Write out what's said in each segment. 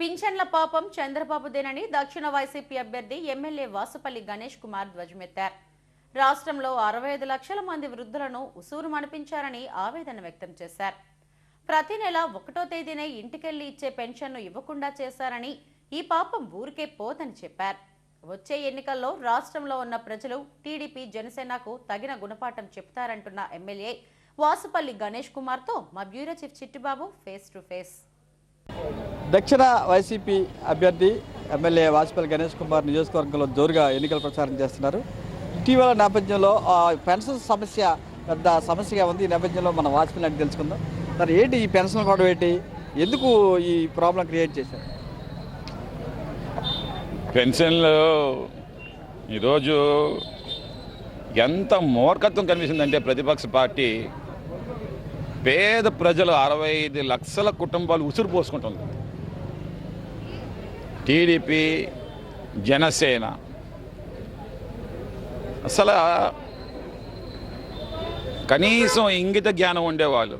పింఛన్ల పాపం చంద్రబాబుదేనని దక్షిణ వైసీపీ అభ్యర్థి ఎమ్మెల్యే వాసుపల్లి గణేష్ కుమార్ ధ్వజమెత్తారు. రాష్ట్రంలో అరవై ఐదు లక్షల మంది వృద్ధులను ఉసూరు మనిపించారని ఆవేదన వ్యక్తం చేశారు. ప్రతి నెల ఒకటో తేదీనే ఇంటికెళ్ళి ఇచ్చే పెన్షన్ను ఇవ్వకుండా చేశారని ఈ పాపం ఊరికే పోదని చెప్పారు. వచ్చే ఎన్నికల్లో రాష్ట్రంలో ఉన్న ప్రజలు టీడీపీ జనసేనకు తగిన గుణపాఠం చెప్తారంటున్న ఎమ్మెల్యే వాసుపల్లి గణేష్ కుమార్తో మా bureau chief Chittibabu face to face. దక్షిణ వైసీపీ అభ్యర్థి ఎమ్మెల్యే వాజ్పేయి గణేష్ కుమార్ నియోజకవర్గంలో జోరుగా ఎన్నికల ప్రచారం చేస్తున్నారు. ఇటీవల నేపథ్యంలో ఆ, పెన్షన్ సమస్య పెద్ద సమస్యగా ఉంది. ఈ నేపథ్యంలో మన వాజ్పేయి అంటే తెలుసుకుందాం. మరి ఏంటి ఈ పెన్షన్ కూడా ఏంటి? ఎందుకు ఈ ప్రాబ్లం క్రియేట్ చేశారు? పెన్షన్లు ఈరోజు ఎంత మూర్ఖత్వం కనిపిస్తుందంటే ప్రతిపక్ష పార్టీ పేద ప్రజలు అరవై ఐదు లక్షల కుటుంబాలు ఉసురు పోసుకుంటుంది. టీడీపీ జనసేన. అసలు కనీసం ఇంగిత జ్ఞానం ఉండేవాళ్ళు.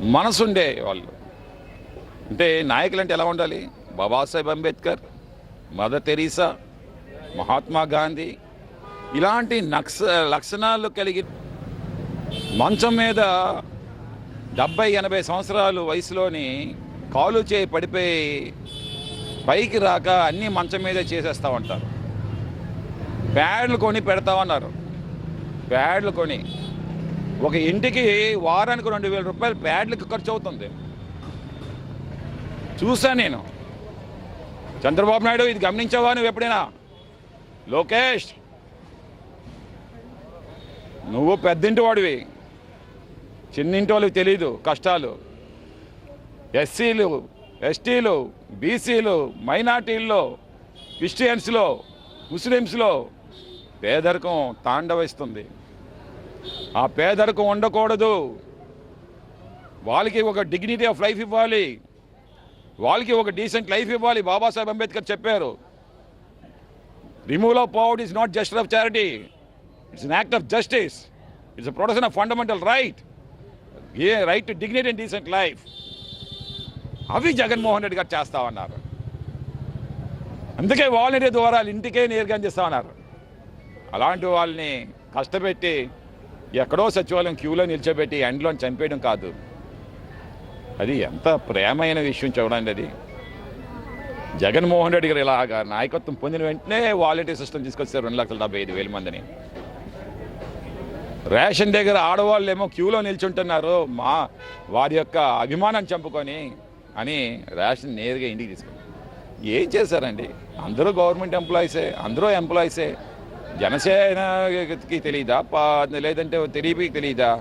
మనసుండే వాళ్ళు. అంటే నాయకులు అంటే ఎలా ఉండాలి? బాబాసాహెబ్ అంబేద్కర్ మదర్ తెరీసా మహాత్మా గాంధీ ఇలాంటి నక్స లక్షణాలు కలిగి మంచం మీద డెబ్బై ఎనభై సంవత్సరాలు వయసులోని కాలు చేయి పడిపోయి పైకి రాక అన్నీ మంచం మీదే చేసేస్తా ఉంటారు. ప్యాడ్లు కొని పెడతామన్నారు ప్యాడ్లు కొని. ఒక ఇంటికి వారానికి రెండు వేల రూపాయలు ప్యాడ్లకు ఖర్చు అవుతుంది. చూసాను నేను. చంద్రబాబు నాయుడు ఇది గమనించావా నువ్వు ఎప్పుడైనా? లోకేష్! నువ్వు పెద్దింటి వాడివి. చిన్నింటి వాళ్ళకి తెలీదు కష్టాలు. ఎస్సీలు ఎస్టీలు బీసీలు మైనార్టీల్లో క్రిస్టియన్స్లో ముస్లిమ్స్లో పేదరికం తాండవిస్తుంది. ఆ పేదరికం ఉండకూడదు. వాళ్ళకి ఒక డిగ్నిటీ ఆఫ్ లైఫ్ ఇవ్వాలి. వాళ్ళకి ఒక డీసెంట్ లైఫ్ ఇవ్వాలి. బాబాసాహెబ్ అంబేద్కర్ చెప్పారు. Removal of poverty is not just of charity it's an act of justice it's a protection of fundamental right a right to dignity and decent life అవి జగన్మోహన్ రెడ్డి గారు చేస్తామన్నారు. అందుకే volunteer ద్వారా ఇంటికే నేరుగా అందిస్తామన్నారు అలాంటి వాళ్ళని కష్టపెట్టి ఎక్కడో సచివాలయం క్యూలో నిల్చోబెట్టి ఎండ్లో చంపేయడం కాదు. అది ఎంత ప్రేమైన విషయం చూడండి అది. జగన్మోహన్ రెడ్డి గారు ఇలాగా నాయకత్వం పొందిన వెంటనే వాలంటీర్ సిస్టమ్ తీసుకొచ్చారు రెండు లక్షల డెబ్బై ఐదు వేల మందిని. రేషన్ దగ్గర ఆడవాళ్ళు ఏమో క్యూలో నిల్చుంటున్నారు. మా వారి యొక్క అభిమానం చంపుకొని అని రేషన్ నేరుగా ఇంటికి తీసుకున్నాను ఏం చేశారండి? అందరూ గవర్నమెంట్ ఎంప్లాయీసే అందరూ ఎంప్లాయీసే. జనసేనకి తెలియదా పా లేదంటే టీడీపీకి తెలియదా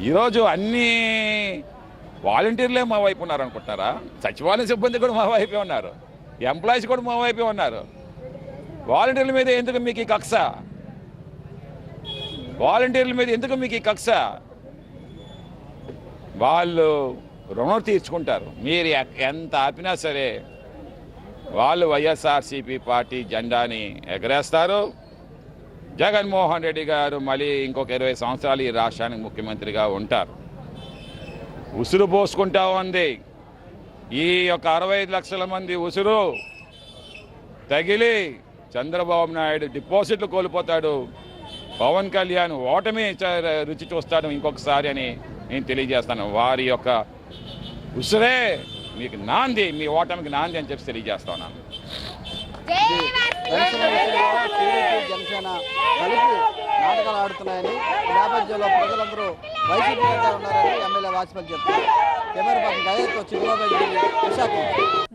ఈరోజు అన్ని వాలంటీర్లే మా వైపు ఉన్నారు అనుకుంటున్నారా సచివాలయ సిబ్బంది కూడా మా వైపే ఉన్నారు. ఎంప్లాయీస్ కూడా మా వైపే ఉన్నారు. వాలంటీర్ల మీద ఎందుకు మీకు ఈ కక్ష? వాలంటీర్ల మీద ఎందుకు మీకు ఈ కక్ష? వాళ్ళు రుణం తీర్చుకుంటారు. మీరు ఎంత ఆపినా సరే వాళ్ళు వైఎస్ఆర్సీపీ పార్టీ జెండాని ఎగరేస్తారు. జగన్మోహన్ రెడ్డి గారు మళ్ళీ ఇంకొక ఇరవై సంవత్సరాలు ఈ రాష్ట్రానికి ముఖ్యమంత్రిగా ఉంటారు. ఉసురు పోసుకుంటా ఉంది. ఈ యొక్క అరవై ఐదు లక్షల మంది ఉసురు తగిలి చంద్రబాబు నాయుడు డిపాజిట్లు కోల్పోతాడు. పవన్ కళ్యాణ్ ఓటమి చ- రుచి చూస్తాడు ఇంకొకసారి అని నేను తెలియజేస్తాను. వారి యొక్క ఉసురే మీకు నాంది మీ ఓటమికి నాంది అని చెప్పి తెలియజేస్తా ఉన్నాను జనసేన కలిపి నాటకాలు ఆడుతున్నాయని నేపథ్యంలో ప్రజలందరూ వైసీపీ ఉన్నారని ఎమ్మెల్యే వాజ్పేయి చెప్తారు కెమెరా పక్కన చిరుబాబు విశాఖ